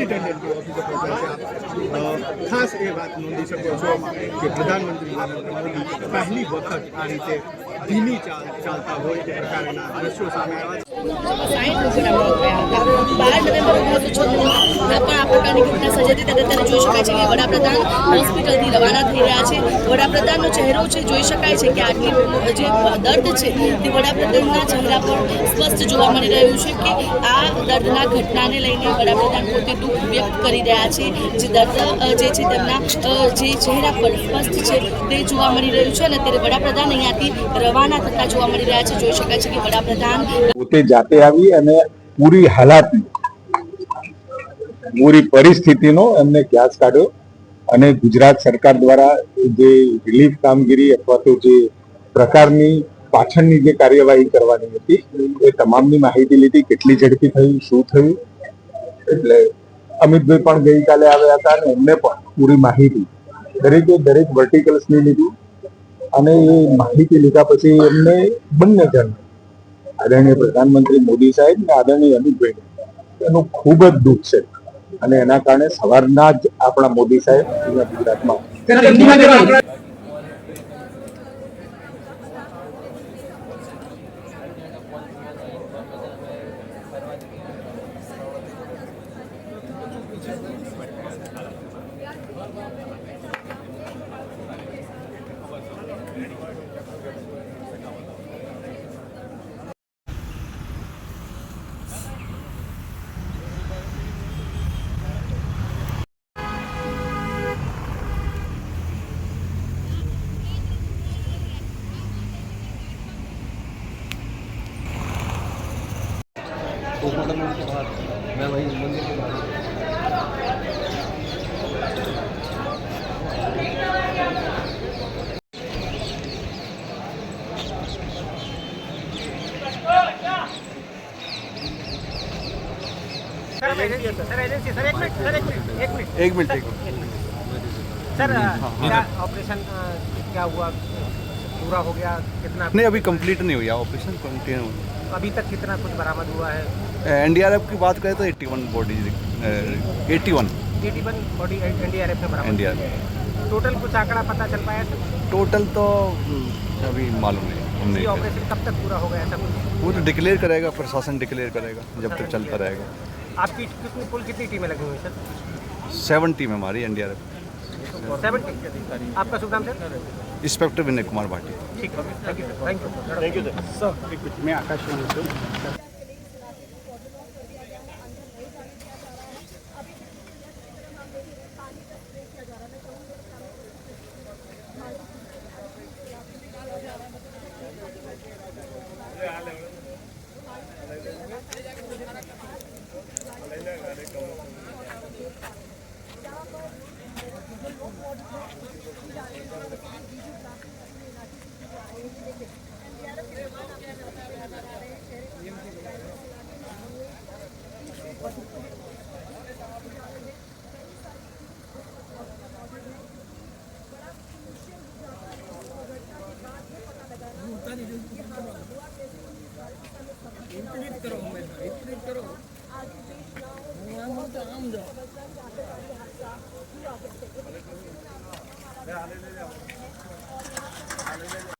Superintendent ઓફિસે પહોંચ્યા ખાસ એ વાત નોંધી શકો છો કે પ્રધાનમંત્રી નરેન્દ્ર મોદી પહેલી વખત આ રીતે ધીમી ચાલતા હોય તે પ્રકારના દ્રશ્યો સામે આવ્યા છે. વડાપ્રધાનનો ચહેરો છે, જોઈ શકાય છે કે આટલી જે દર્દ છે તે વડાપ્રધાનના ચહેરા પર સ્પષ્ટ જોવા મળી રહ્યું છે કે આ દર્દના ઘટનાને લઈને વડાપ્રધાન પોતે દુઃખ વ્યક્ત કરી રહ્યા છે. જે દર્દ જે છે તેમના જે ચહેરા પર સ્પષ્ટ છે તે જોવા મળી રહ્યું છે અને ત્યારે વડાપ્રધાન અહીંયાથી રવાના થતા જોવા મળી રહ્યા છે. જોઈ શકાય છે કે વડાપ્રધાન પોતે જાતે આવી અને પૂરી હાલાતની પૂરી પરિસ્થિતિનો એમને ક્યાસ કાઢ્યો અને ગુજરાત સરકાર દ્વારા જે રિલીફ કામગીરી અથવા તો જે પ્રકારની પાછળની જે કાર્યવાહી કરવાની હતી, એ તમામની માહિતી લીધી. કેટલી ઝડપી થયું, શું થયું? એટલે અમિતભાઈ પણ ગઈકાલે આવ્યા હતા અને એમને પણ પૂરી માહિતી દરેકે દરેક વર્ટિકલ્સની લીધી. અને એ માહિતી લીધા પછી એમને બંને જણ, આદરણીય પ્રધાનમંત્રી મોદી સાહેબ ને આદરણીય અમિતભાઈ એનું ખૂબ જ દુઃખ છે. અને એના કારણે સવારના જ આપણા મોદી સાહેબ અહીંયા ગુજરાતમાં पोस्टमार्टम के बाद। मैं वही मंदिर के बाहर। Sir agency sir agency sir एक मिनट सर एक मिनट एक मिनट। एक मिनट सर क्या ऑपरेशन क्या हुआ? पूरा हो गया? कितना? नहीं अभी कंप्लीट नहीं हुआ ऑपरेशन कंटिन्यू अभी तक कितना कुछ बरामद हुआ है? एनडीआरएफ की बात करें तो 81 बॉडी 81 81 बॉडी एनडीआरएफ ने बराबर. एनडीआरएफ टोटल कुछ आंकड़ा पता चल पाया सर? टोटल तो हम्म, अभी मालूम नहीं ऑपरेशन कब तक पूरा हो गया ऐसा कुछ? वो तो डिक्लेयर करेगा प्रशासन डिक्लेयर करेगा जब तक चलता रहेगा। आपकी कितनी कुल कितनी टीमें लगी हुई सर? सेवन टीम हमारी N D R F seven team आपका शुभ नाम सर? इंस्पेक्टर विनय कुमार भाटी। ठीक है thank you thank you sir मैं आकाशवाणी से વિપરીત કરો. હંમેશા વિપરીત કરો. હું આમ હું તો આમ જાઉં. હાલે લે લે